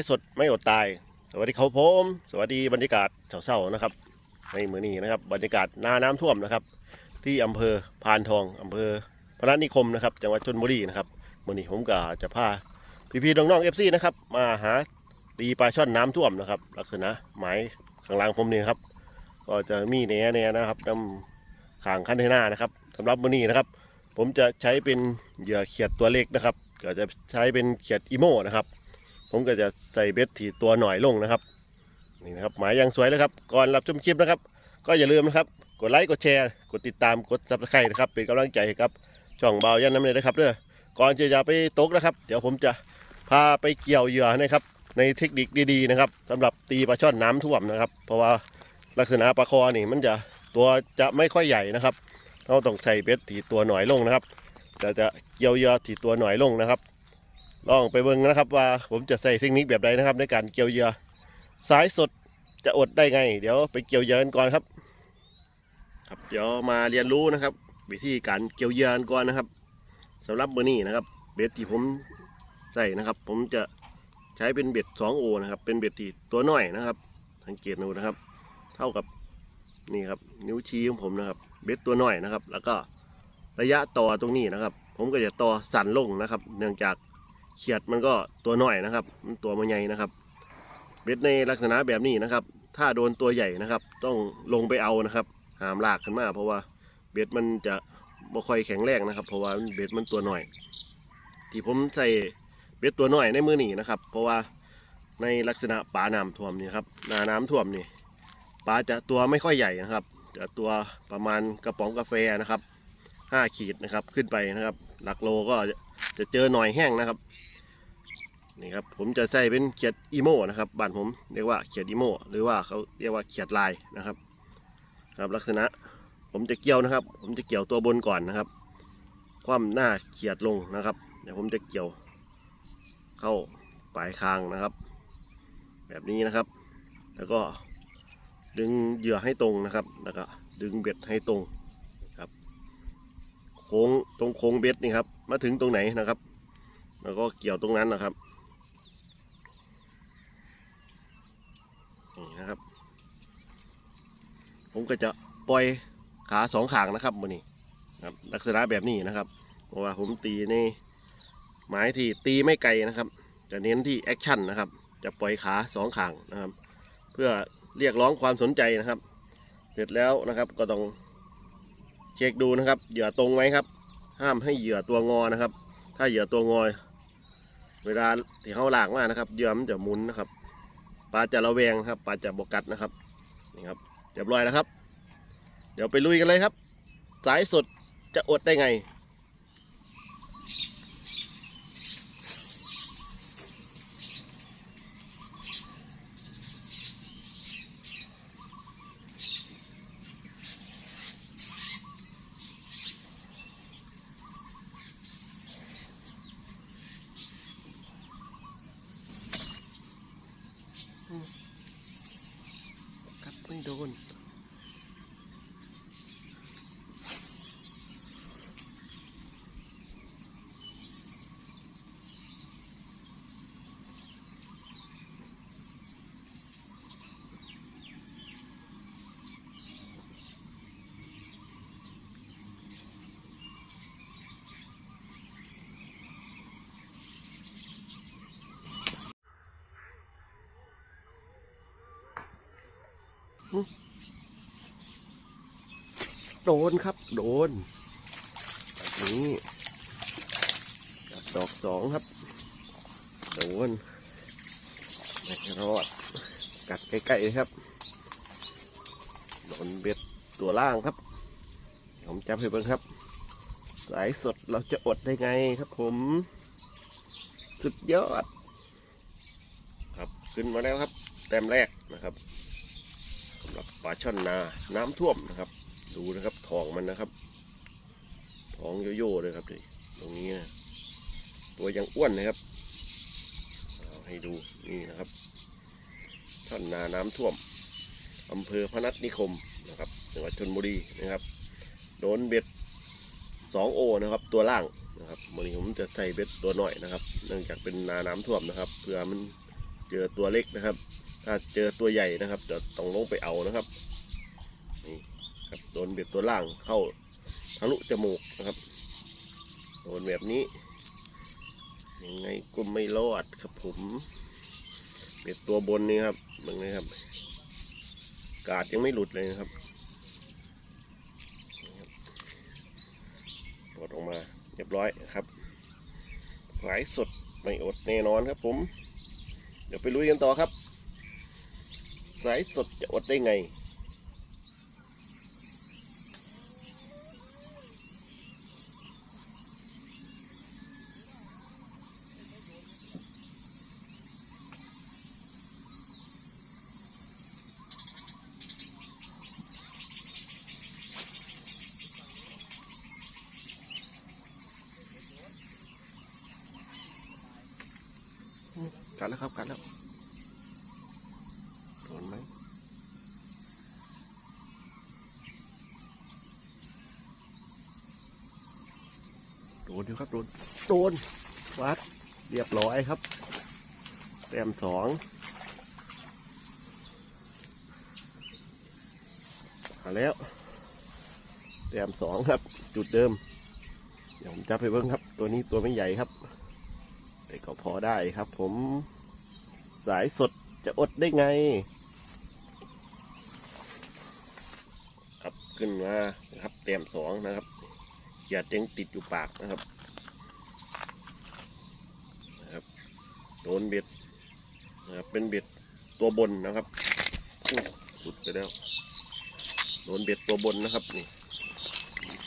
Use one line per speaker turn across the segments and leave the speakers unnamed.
สายสดไม่อดตาย สวัสดีครับผม สวัสดีบรรยากาศเช้าๆนะครับ ในมือนี้นะครับ บรรยากาศหนาน้ำท่วมนะครับ ที่อำเภอพานทองอำเภอพนัสนิคมนะครับ จังหวัดชลบุรีนะครับมือนี้ผมก็จะพาพี่ๆน้องๆเอฟซีนะครับ มาหาตีปลาช่อนน้ำท่วมนะครับลักษณะหมายข้างล่างผมนี่ครับ ก็จะมีแหน่แหน่นะครับนำขางคันเทน่านะครับสำหรับมือนี้นะครับ ผมจะใช้เป็นเหยื่อเขียดตัวเล็กนะครับ ก็จะใช้เป็นเขียดอีโมนะครับ ผมก็จะใส่เบ็ดที่ตัวหน่อยลงนะครับนี่นะครับหมายยังสวยเลยครับ ก่อนรับชมคลิปนะครับ ก็อย่าลืมนะครับ กดไลค์กดแชร์ กดติดตามกดซับสไครต์นะครับเป็นกำลังใจให้ครับช่องเบายันน้ำเลยนะครับเด้อก่อนที่จะไปตกนะครับ เดี๋ยวผมจะพาไปเกี่ยวเหยื่อนะครับ ในเทคนิคดีๆนะครับสำหรับตีปลาช่อนน้ำท่วมนะครับ เพราะว่าลักษณะปลาคอนี่มันจะตัวจะไม่ค่อยใหญ่นะครับเราต้องใส่เบ็ดที่ตัวหน่อยลงนะครับจะจะเกี่ยวเหยื่อที่ตัวหน่อยลงนะครับ ลองไปเบิ่งนะครับ ว่าผมจะใส่เทคนิคแบบใดนะครับ ในการเกี่ยวเหยื่อสายสดจะอดได้ไง เดี๋ยวไปเกี่ยวเหยื่อกันก่อนครับ ครับเดี๋ยวมาเรียนรู้นะครับ วิธีการเกี่ยวเหยื่อกันก่อนนะครับสำหรับมือร์นี้นะครับ เบ็ดที่ผมใส่นะครับ ผมจะใช้เป็นเบ็ด2โอนะครับ เป็นเบ็ดที่ตัวน้อยนะครับ สังเกตดูนะครับ เท่ากับนี่ครับ นิ้วชี้ของผมนะครับ เบ็ดตัวน้อยนะครับ แล้วก็ระยะต่อตรงนี้นะครับ ผมก็จะต่อสั่นลงนะครับ เนื่องจาก เขียดมันก็ตัวน้อยนะครับ มันตัวมันใหญ่นะครับ เบ็ดในลักษณะแบบนี้นะครับ ถ้าโดนตัวใหญ่นะครับ ต้องลงไปเอานะครับ หามลากขึ้นมา เพราะว่าเบ็ดมันจะบ่ค่อยแข็งแรงนะครับ เพราะว่าเบ็ดมันตัวน้อย ที่ผมใส่เบ็ดตัวน้อยในมือนี่นะครับ เพราะว่าในลักษณะปลาน้ำท่วมนี่ครับนาน้ำท่วมนี่ปลาจะตัวไม่ค่อยใหญ่นะครับจะตัวประมาณกระป๋องกาแฟนะครับ ห้าขีดนะครับ ขึ้นไปนะครับ หลักโลก็จะเจอหน่อยแห้งนะครับนี่ครับผมจะใส่เป็นเขียดอีโมนะครับบ้านผมเรียกว่าเขียดอีโมหรือว่าเขาเรียกว่าเขียดลายนะครับ ครับลักษณะผมจะเกี่ยวนะครับ ผมจะเกี่ยวตัวบนก่อนนะครับ คว่ำหน้าเขียดลงนะครับ เดี๋ยวผมจะเกี่ยวเข้าปลายคางนะครับ แบบนี้นะครับ แล้วก็ดึงเหยื่อให้ตรงนะครับ แล้วก็ดึงเบ็ดให้ตรง โค้งตรงโค้งเบ็ดนี่ครับ มาถึงตรงไหนนะครับ แล้วก็เกี่ยวตรงนั้นนะครับนี่นะครับ ผมก็จะปล่อยขาสองขางนะครับมือนี้ครับลักษณะแบบนี้นะครับเพราะว่าผมตีในหมายที่ตีไม่ไกลนะครับ จะเน้นที่แอคชั่นนะครับ จะปล่อยขาสองขางนะครับ เพื่อเรียกร้องความสนใจนะครับ เสร็จแล้วนะครับก็ต้อง ช็คดูนะครับ เหยื่อตรงไหมครับ ห้ามให้เหยื่อตัวงอนะครับ ถ้าเหยื่อตัวงอยเวลาที่เขาหลากมานะครับ เหยื่อมันจะหมุนนะครับปลาจะระแวงครับปลาจะบกัดนะครับนี่ครับเรียบร้อยแล้วครับ เดี๋ยวไปลุยกันเลยครับ สายสดจะอดได้ไง กัด โดนครับ โดนแบบนี้กับดอกสองครับ โดนไม่รอด กัดใกล้ๆครับ โดนเบ็ดตัวล่างครับ ผมจับให้เบิ่งครับ สายสดเราจะอดได้ไงครับผม สุดยอด ครับขึ้นมาแล้วครับ แต้มแรกนะครับ ปลาช่อนนา น้ำท่วมนะครับ ดูนะครับทองมันนะครับทองโยโย่เลยครับนี่ตรงนี้นะตัวยังอ้วนนะครับเอาให้ดูนี่นะครับท่อนนาน้ำท่วมอำเภอพนัสนิคมนะครับจังหวัดชนบุรีนะครับโดนเบ็ดสองโอนะครับ ตัวล่างนะครับวันนี้ผมจะใส่เบ็ดตัวหน่อยนะครับ เนื่องจากเป็นนาน้ำท่วมนะครับเพื่อมันเจอตัวเล็กนะครับ ถ้าเจอตัวใหญ่นะครับจะต้องลงไปเอานะครับนี่ครับโดนเบ็ดตัวล่างเข้าทะลุจมูกนะครับโดนแบบนี้ยังไงก็ไม่รอดครับผมเบ็ดตัวบนนี่ครับมึงนะครับ กาดยังไม่หลุดเลยนะครับปลดออกมาเรียบร้อยครับสายสดไม่อดแน่นอนครับผม เดี๋ยวไปลุยกันต่อครับ สายสดจะอดได้ไง กัดแล้วครับกัดแล้วโดนไหม โดนโดนวัดเรียบร้อยครับแต้มสองมาแล้วแต้มสองครับ จุดเดิม เดี๋ยวผมจับไปเบิ้งครับ ตัวนี้ตัวไม่ใหญ่ครับ แต่ก็พอได้ครับ ผมสายสดจะอดได้ไง ครับขึ้นมาครับเต็มสองนะครับเขียดยังติดอยู่ปากนะครับโด นเบ็ดนะครับเป็นเบ็ดตัวบนนะครับหลุดไปแล้วโดนเบ็ดตัวบนนะครับนี่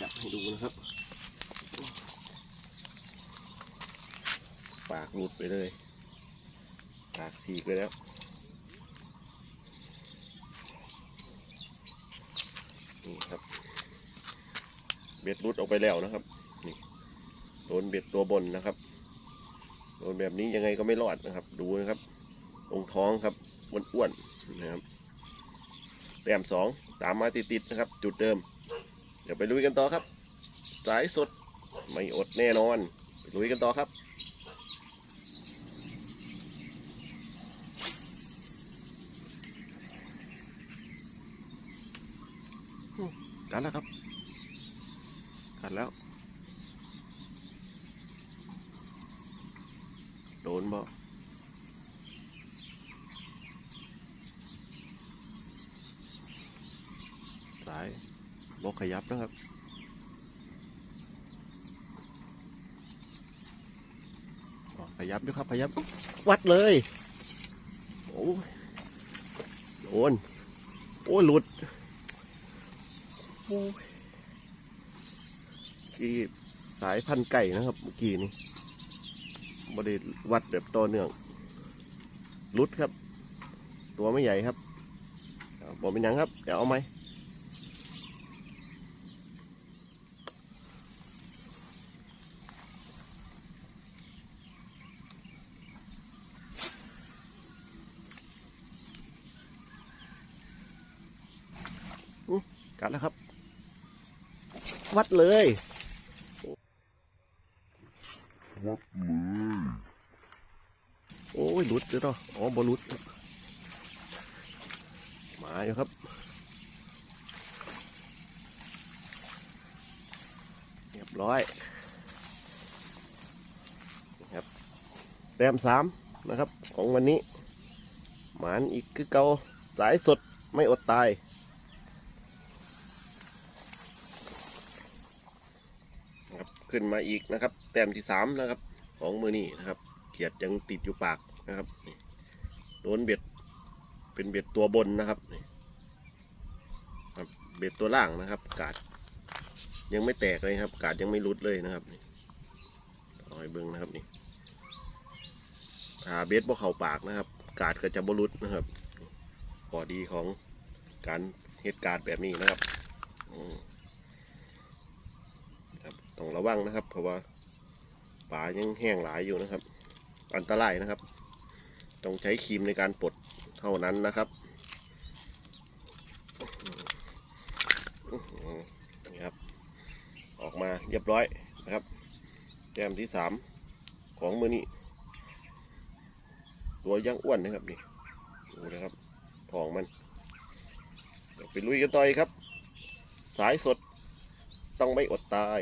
จับให้ดูนะครับปากหลุดไปเลยปากฉีกไปแล้วนี่ครับ เบ็ดหลุดออกไปแล้วนะครับ นี่โดนเบ็ดตัวบนนะครับ โดนแบบนี้ยังไงก็ไม่รอดนะครับ ดูนะครับ ตรงท้องครับอ้วนๆนะครับแต้มสองตามมาติดๆนะครับ จุดเดิม เดี๋ยวไปลุยกันต่อครับ สายสดไม่อดแน่นอน ไปลุยกันต่อครับกัดแล้วครับกัดแล้ว โดนบ่สายบกขยับนะครับ ขยับด้วยครับ ขยับ วัดเลย โอ้โดน โอ้หลุด โอ้ยที่สายพันไก่นะครับ เมื่อกี้นี้ บไดวัดแบบต่อเนื่องรุดครับ ตัวไม่ใหญ่ครับบอกเป็นยังครับ เดี๋ยวเอาไหมอื้อกัดแล้วครับ วัดเลย
วัดเลย
โอ้ ยหลุดเลยเนาะอ๋อบอลุดมาอยู่ครับเรียบร้อยครับแต้มสามนะครับ ของวันนี้ หมานอีกคือเกาสายสดไม่อดตายนะครับขึ้นมาอีกนะครับ แต้มที่สามนะครับ ของมือนี้นะครับ เขียดยังติดอยู่ปาก นะครับนี่โดนเบ็ด เป็นเบ็ดตัวบนนะครับนี่ครับเบ็ดตัวล่างนะครับ กาด ยังไม่แตกเลยครับ กาดยังไม่รุดเลยนะครับนี่อาให้เบิ้งนะครับนี่ถ้าเบ็ดบ่เข่าปากนะครับ กาดก็จะบรุดนะครับข้อดีของการเหตุการณ์แบบนี้นะครับครับต้องระวังนะครับ เพราะว่าป่ายังแห้งหลายอยู่นะครับ อันตรายนะครับ ต้องใช้ครีมในการปลดเท่านั้นนะครับนี่ครับ ออกมาเรียบร้อยนะครับแต้มที่สามของมือนี้ตัวยังอ้วนนะครับนี่ดูนะครับทองมันไปลุยกันต่ออีกครับ สายสดต้องไม่อดตาย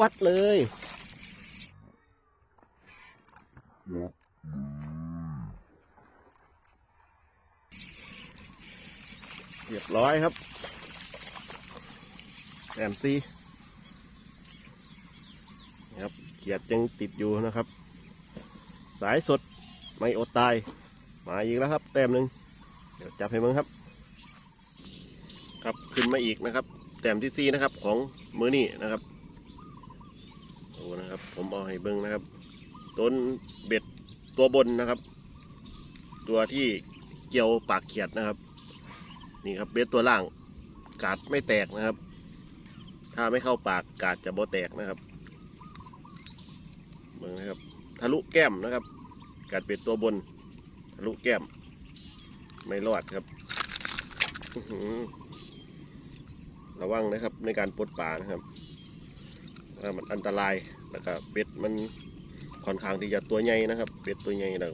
วัดเลยเรียบร้อยครับแอมซีนะครับเขียดยังติดอยู่นะครับ สายสดไม่อดตาย มาอีกแล้วครับ แต้มหนึ่งเดี๋ยวจับให้มึงครับ ครับขึ้นมาอีกนะครับ แต้มที่สี่นะครับของมือนี่นะครับ โอ้นะครับ ผมเอาให้เบิ้งนะครับต้นเบ็ดตัวบนนะครับ ตัวที่เกี่ยวปากเขียดนะครับ นี่ครับเบ็ดตัวล่างกาดไม่แตกนะครับ ถ้าไม่เข้าปากกาดจะบ่แตกนะครับเบิ่งนะครับ ทะลุแก้มนะครับ กาดเบ็ดตัวบน ทะลุแก้ม ไม่รอดครับระวังนะครับในการปลดป่านะครับ มันอันตรายแล้วก็เบ็ดมันค่อนข้างที่จะตัวใหญ่นะครับเบ็ดตัวใหญ่นะ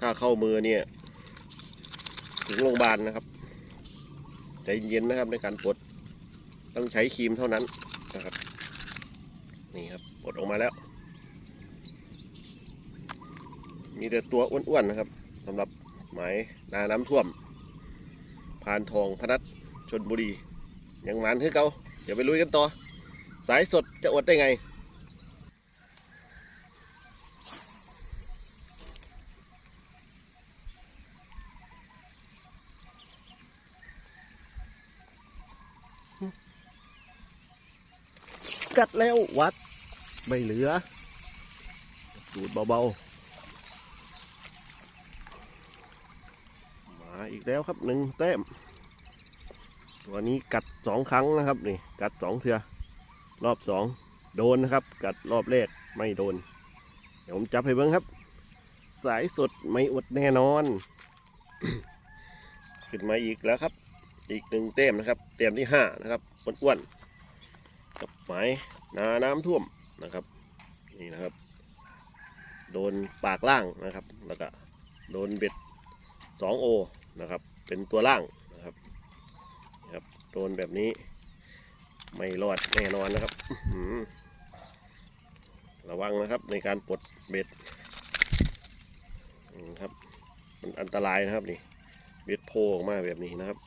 ถ้าเข้ามือเนี่ย ถึงโรงพยาบาลนะครับใจเย็นนะครับในการปลดต้องใช้ครีมเท่านั้นนะครับ นี่ครับปลดออกมาแล้ว มีแต่ตัวอ้วนๆนะครับสำหรับหมายนาน้ำท่วมพานทองพนัสชนบุรียังหมันคือเก่าเดี๋ยวไปลุยกันต่อ สายสดจะอดได้ไง กัดแล้ววัด ไม่เหลือสูดเบาๆ มาอีกแล้วครับหนึ่งแต้ม ตัวนี้กัดสองครั้งนะครับ นี่ กัดสองเทือ รอบสองโดนนะครับ กัดรอบแรกไม่โดน เดี๋ยวผมจับให้เบิ้งครับ สายสดไม่อดแน่นอน ขึ้นมาอีกแล้วครับ อีกหนึ่งเต้มนะครับ เต้มที่ห้านะครับอ้วนๆกับหมายนาน้ำท่วมนะครับ นี่นะครับ โดนปากล่างนะครับ แล้วก็โดนเบ็ดสองโอนะครับ เป็นตัวล่างนะครับ นะครับ โดนแบบนี้ ไม่รอดแน่นอนนะครับระวังนะครับในการปลดเบ็ดครับ มันอันตรายนะครับนี่เบ็ดโพออกมาแบบนี้นะครับ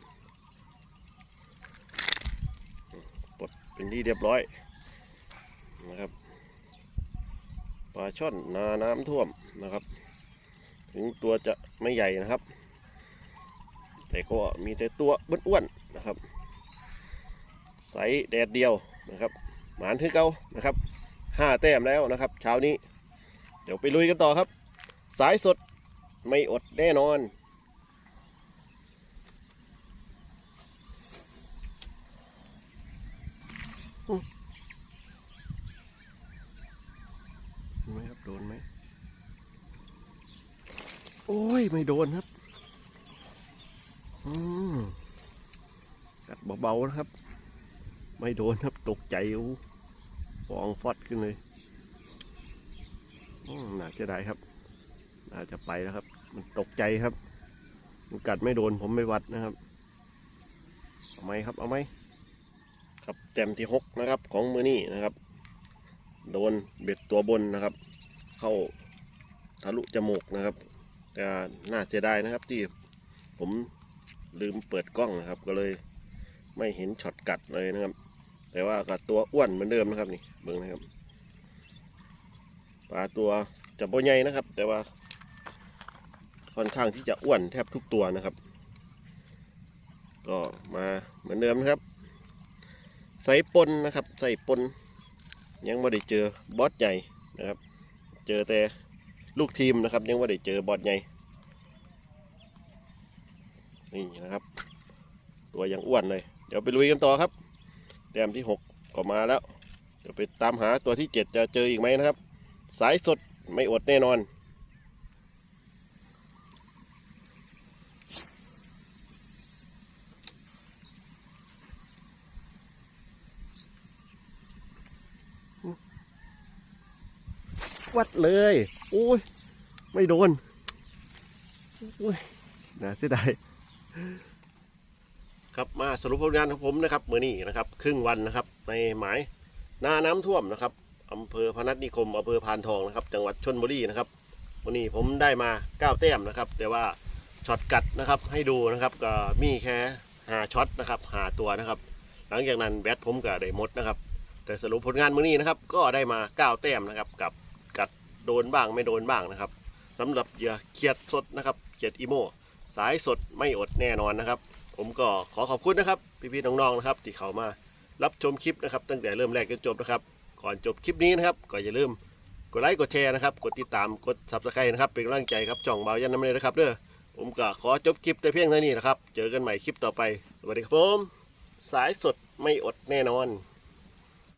ปลดเป็นที่เรียบร้อยนะครับปลาช่อนนาน้ำท่วมนะครับ ถึงตัวจะไม่ใหญ่นะครับ แต่ก็มีแต่ตัวอ้วนๆนะครับ ใสแดดเดียวนะครับ หมานคือเก่านะครับห้าแต้มแล้วนะครับเช้านี้ เดี๋ยวไปลุยกันต่อครับ สายสดไม่อดแน่นอนไหมครับโดนไหมโอ้ย ไม่โดนครับ อืมกัดเบาๆนะครับ ไม่โดนครับตกใจโอ้ฟองฟอดขึ้นเลยน่าจะได้ครับน่าจะไปแล้วครับ มันตกใจครับ มันกัดไม่โดนผมไม่วัดนะครับ เอาไหมครับ เอาไหมครับเต็มที่หกนะครับ ของมือนี่นะครับ โดนเบ็ดตัวบนนะครับ เข้าทะลุจมูกนะครับแต่น่าเสียดายนะครับ ที่ผมลืมเปิดกล้องนะครับ ก็เลยไม่เห็นช็อตกัดเลยนะครับ แต่ว่ากับตัวอ้วนเหมือนเดิมนะครับนี่เบิ่งนะครับปลาตัวจะโบใหญ่นะครับ แต่ว่าค่อนข้างที่จะอ้วนแทบทุกตัวนะครับ ก็มาเหมือนเดิมนะครับใส่ปนนะครับ ใส่ปนยังไม่ได้เจอบอสใหญ่นะครับ เจอแต่ลูกทีมนะครับ ยังไม่ได้เจอบอสใหญ่นี่นะครับ ตัวยังอ้วนเลย เดี๋ยวไปลุยกันต่อครับ แต้มที่หกก็มาแล้ว เดี๋ยวไปตามหาตัวที่เจ็ดจะเจออีกไหมนะครับ สายสดไม่อดแน่นอน วัดเลยโอ้ย ไม่โดนโอ้ยน่าเสียดาย ครับมาสรุปผลงานของผมนะครับเมื่อนี้นะครับ ครึ่งวันนะครับ ในหมายหน้าน้ำท่วมนะครับอำเภอพนัสนิคมอำเภอพานทองนะครับ จังหวัดชนบุรีนะครับวันนี้ผมได้มาเก้าแต้มนะครับ แต่ว่าช็อตกัดนะครับให้ดูนะครับก็มีแค่หาช็อตนะครับหาตัวนะครับ หลังจากนั้นแบตผมก็ได้หมดนะครับ แต่สรุปผลงานมื้อนี้นะครับ ก็ได้มาเก้าแต้มนะครับ กับกัดโดนบ้างไม่โดนบ้างนะครับสำหรับเหยื่อเขียดสดนะครับเขียดอีโมสายสดไม่อดแน่นอนนะครับ ผมก็ขอขอบคุณนะครับ พี่ๆน้องๆนะครับ ที่เข้ามารับชมคลิปนะครับ ตั้งแต่เริ่มแรกจนจบนะครับ ก่อนจบคลิปนี้นะครับก็อย่าลืมกดไลค์กดแชร์นะครับ กดติดตามกดซับสไครต์นะครับ เป็นกำลังใจครับจ่องเบายันน้ำเลยนะครับเด้อผมก็ขอจบคลิปแต่เพียงเท่านี้นะครับ เจอกันใหม่คลิปต่อไปสวัสดีครับผมสายสดไม่อดแน่นอน